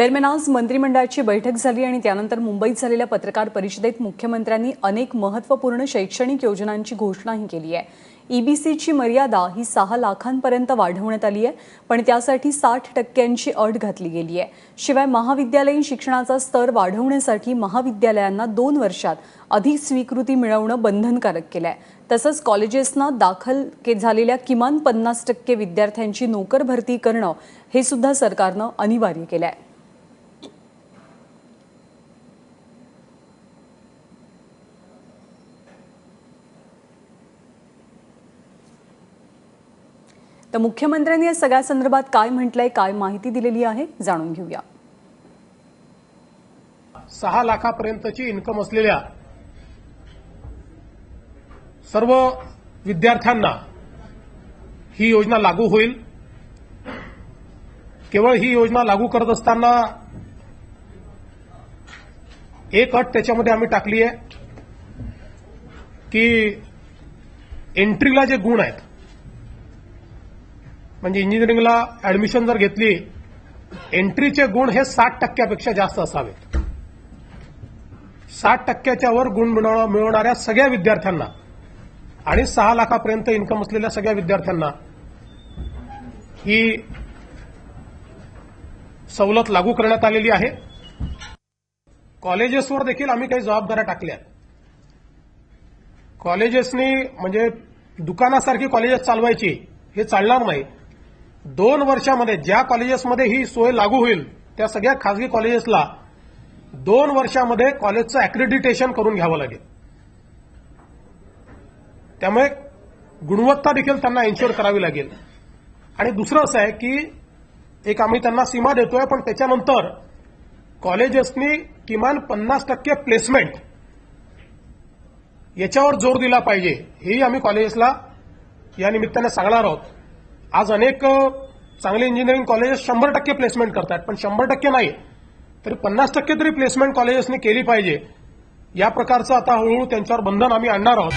दरम्यान आज मंत्रिमंडळाची बैठक झाली आणि त्यानंतर मुंबईत झालेल्या पत्रकार परिषदेत मुख्यमंत्र्यांनी अनेक महत्त्वपूर्ण शैक्षणिक योजनांची घोषणाही केली आहे. ईबीसीची मर्यादा ही सहा लाखांपर्यंत वाढवण्यात आली आहे पण त्यासाठी साठ टक्क्यांची अट घातली गेली आहे. शिवाय महाविद्यालयीन शिक्षणाचा स्तर वाढवण्यासाठी महाविद्यालयांना दोन वर्षात अधिक स्वीकृती मिळवणं बंधनकारक केलं आहे तसंच कॉलेजेसना दाखल के- झालेल्या किमान पन्नास टक्के विद्यार्थ्यांची नोकर भरती करणं हे सुद्धा सरकारनं अनिवार्य केलं आहे तर मुख्यमंत्र्यांनी या सगळ्या संदर्भात काय म्हटलंय काय माहिती दिलेली आहे जाणून घेऊया. सहा लाखापर्यंतची इन्कम असलेल्या सर्व विद्यार्थ्यांना ही योजना लागू होईल. केवळ ही योजना लागू करत असताना एक अट त्याच्यामध्ये आम्ही टाकली आहे की एंट्रीला जे गुण आहेत म्हणजे इंजिनिअरिंगला ऍडमिशन जर घेतली एंट्रीचे गुण हे साठ टक्क्यापेक्षा जास्त असावेत. साठ टक्क्याच्या वर गुण मिळवणाऱ्या सगळ्या विद्यार्थ्यांना आणि सहा लाखापर्यंत इन्कम असलेल्या सगळ्या विद्यार्थ्यांना ही सवलत लागू करण्यात आलेली आहे. कॉलेजेसवर देखील आम्ही काही जबाबदाऱ्या टाकल्या कॉलेजेसनी म्हणजे दुकानासारखी कॉलेजेस चालवायची हे चालणार नाही. दोन वर्षामध्ये ज्या कॉलेजेसमध्ये ही सोय लागू होईल त्या सगळ्या खासगी कॉलेजेसला दोन वर्षामध्ये कॉलेजचं अॅक्रेडिटेशन करून घ्यावं लागेल. त्यामुळे गुणवत्ता देखील त्यांना एन्श्युअर करावी लागेल. आणि दुसरं असं आहे की एक आम्ही त्यांना सीमा देतोय पण त्याच्यानंतर कॉलेजेसनी किमान पन्नास टक्के प्लेसमेंट याच्यावर जोर दिला पाहिजे. हेही आम्ही कॉलेजेसला या निमित्ताने सांगणार आहोत. आज अनेक चांगले इंजिनिअरिंग कॉलेजेस शंभर टक्के प्लेसमेंट करतात पण शंभर टक्के नाही. तरी पन्नास टक्के तरी प्लेसमेंट कॉलेजेसनी केली पाहिजे. या प्रकारचं आता हळूहळू त्यांच्यावर बंधन आम्ही आणणार आहोत.